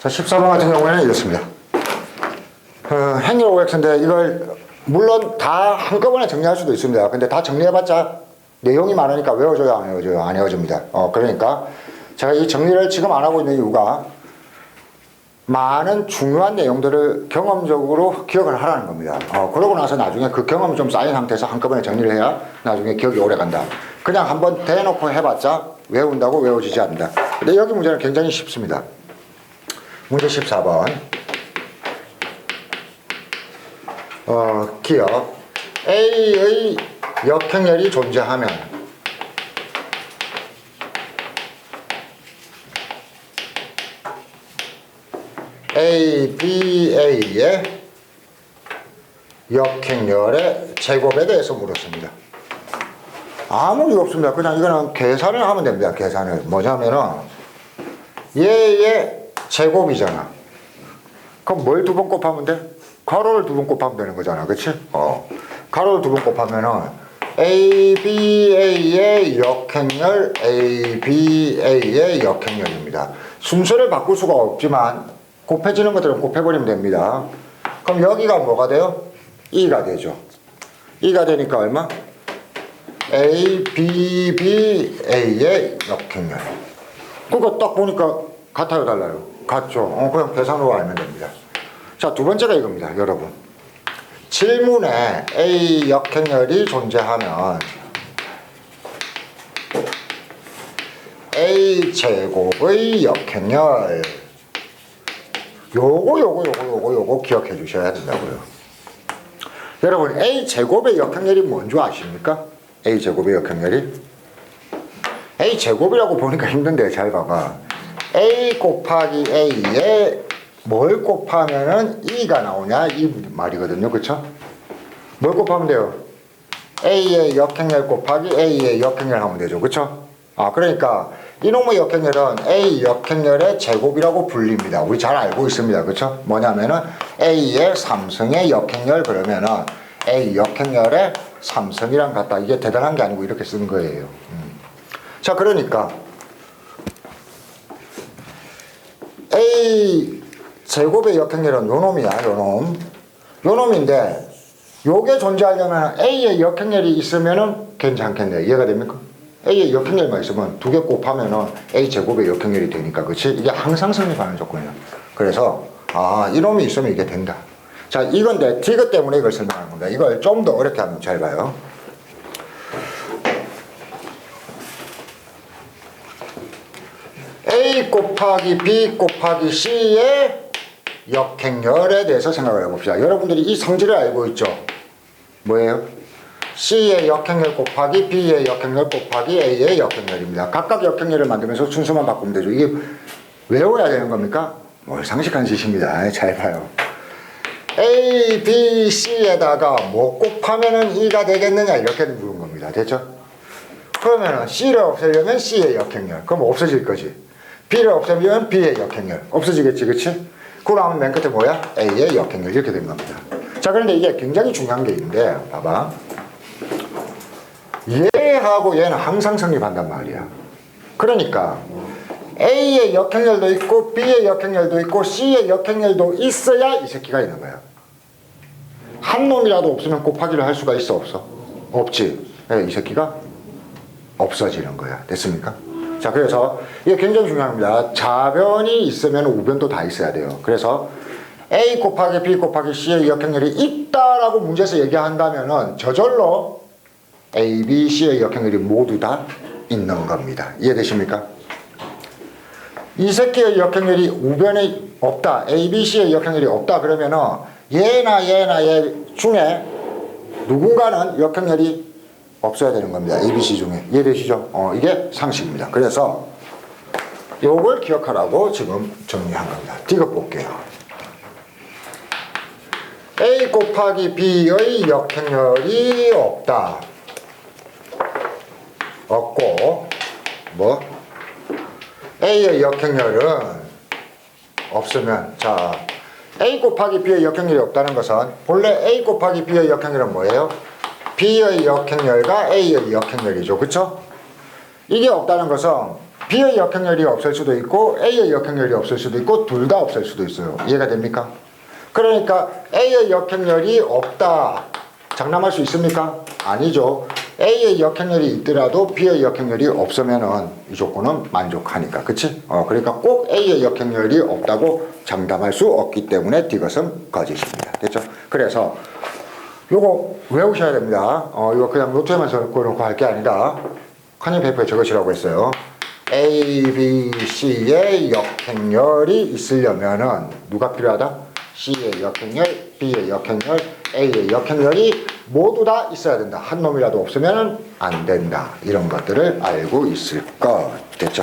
자, 14번 같은 경우에는 이렇습니다. 어, 행렬 OX인데 이걸 물론 다 한꺼번에 정리할 수도 있습니다. 근데 다 정리해봤자 내용이 많으니까 외워줘야 안 외워줘요. 안 외워집니다. 어, 그러니까 제가 이 정리를 지금 안 하고 있는 이유가 많은 중요한 내용들을 경험적으로 기억을 하라는 겁니다. 어, 그러고 나서 나중에 그 경험이 좀 쌓인 상태에서 한꺼번에 정리를 해야 나중에 기억이 오래 간다. 그냥 한번 대놓고 해봤자 외운다고 외워지지 않는다. 근데 여기 문제는 굉장히 쉽습니다. 문제 14번. 어, 기억. A의 역행렬이 존재하면 A, B, A의 역행렬의 제곱에 대해서 물었습니다. 아무 이유 없습니다. 그냥 이거는 계산을 하면 됩니다. 계산을. 뭐냐면은 얘의 제곱이잖아. 그럼 뭘 두 번 곱하면 돼? 가로를 두 번 곱하면 되는 거잖아. 그치? 어. 가로를 두 번 곱하면은 ABA의 역행렬, ABA의 역행렬입니다. 순서를 바꿀 수가 없지만 곱해지는 것들은 곱해버리면 됩니다. 그럼 여기가 뭐가 돼요? 2가 되죠. 2가 되니까 얼마? ABBA의 역행렬. 그거 딱 보니까 같아요, 달라요? 같죠. 어, 그냥 계산으로 알면 됩니다. 자, 두 번째가 이겁니다, 여러분. 질문에 A 역행렬이 존재하면 A 제곱의 역행렬 요거 요거 요거 요거 요거 기억해 주셔야 된다고요. 여러분 A 제곱의 역행렬이 뭔지 아십니까? A 제곱의 역행렬이 A 제곱이라고 보니까 힘든데 잘 봐봐. A 곱하기 A에 뭘 곱하면은 2가 나오냐 이 말이거든요. 그쵸? 뭘 곱하면 돼요? A의 역행렬 곱하기 A의 역행렬 하면 되죠. 그쵸? 아 그러니까 이놈의 역행렬은 A 역행렬의 제곱이라고 불립니다. 우리 잘 알고 있습니다. 그쵸? 뭐냐면은 A의 3승의 역행렬 그러면은 A 역행렬의 3승이랑 같다. 이게 대단한 게 아니고 이렇게 쓴 거예요. 음. 자 그러니까 A 제곱의 역행렬은 요 놈이야, 요 놈. 요 놈인데, 요게 존재하려면 A의 역행렬이 있으면은 괜찮겠네. 이해가 됩니까? A의 역행렬만 있으면 두 개 곱하면은 A 제곱의 역행렬이 되니까, 그치? 이게 항상 성립하는 조건이야. 그래서, 아, 이놈이 있으면 이게 된다. 자, 이건데, 디귿 때문에 이걸 설명하는 겁니다. 이걸 좀 더 어렵게 하면 잘 봐요. A 곱하기 B 곱하기 C의 역행렬에 대해서 생각을 해봅시다. 여러분들이 이 성질을 알고 있죠? 뭐예요? C의 역행렬 곱하기 B의 역행렬 곱하기 A의 역행렬입니다. 각각 역행렬을 만들면서 순서만 바꾸면 되죠. 이게 외워야 되는 겁니까? 뭘 상식한 짓입니다. 잘 봐요. A, B, C에다가 뭐 곱하면은 2가 되겠느냐 이렇게 물은 겁니다. 됐죠? 그러면은 C를 없애려면 C의 역행렬. 그럼 없어질 거지. B를 없애면 B의 역행렬. 없어지겠지, 그치? 그러면 맨 끝에 뭐야? A의 역행렬. 이렇게 된 겁니다. 자, 그런데 이게 굉장히 중요한 게 있는데, 봐봐. 얘하고 얘는 항상 성립한단 말이야. 그러니까, A의 역행렬도 있고, B의 역행렬도 있고, C의 역행렬도 있어야 이 새끼가 있는 거야. 한 놈이라도 없으면 곱하기를 할 수가 있어, 없어? 없지. 네, 이 새끼가 없어지는 거야. 됐습니까? 자, 그래서 이게 굉장히 중요합니다. 자변이 있으면 우변도 다 있어야 돼요. 그래서 A 곱하기 B 곱하기 C의 역행렬이 있다라고 문제에서 얘기한다면은 저절로 A, B, C의 역행렬이 모두 다 있는 겁니다. 이해되십니까? 이 새끼의 역행렬이 우변에 없다. A, B, C의 역행렬이 없다. 그러면은 얘나 얘나 얘 중에 누군가는 역행렬이 없어야 되는 겁니다. ABC 중에. 이해되시죠? 어, 이게 상식입니다. 그래서 요걸 기억하라고 지금 정리한 겁니다. 디귿 볼게요. A 곱하기 B의 역행렬이 없다. 없고, 뭐? A의 역행렬은 없으면, 자, A 곱하기 B의 역행렬이 없다는 것은 본래 A 곱하기 B의 역행렬은 뭐예요? B의 역행렬과 A의 역행렬이죠. 그쵸? 이게 없다는 것은 B의 역행렬이 없을 수도 있고 A의 역행렬이 없을 수도 있고 둘 다 없을 수도 있어요. 이해가 됩니까? 그러니까 A의 역행렬이 없다. 장담할 수 있습니까? 아니죠. A의 역행렬이 있더라도 B의 역행렬이 없으면은 이 조건은 만족하니까. 그치? 어, 그러니까 꼭 A의 역행렬이 없다고 장담할 수 없기 때문에 이것은 거짓입니다. 됐죠? 그래서 요거 외우셔야 됩니다. 어, 이거 그냥 노트에만 적어놓고 할 게 아니라 커닝 페이퍼에 적으시라고 했어요. A, B, C의 역행렬이 있으려면은 누가 필요하다? C의 역행렬, B의 역행렬, A의 역행렬이 모두 다 있어야 된다. 한 놈이라도 없으면 안 된다. 이런 것들을 알고 있을 것. 됐죠?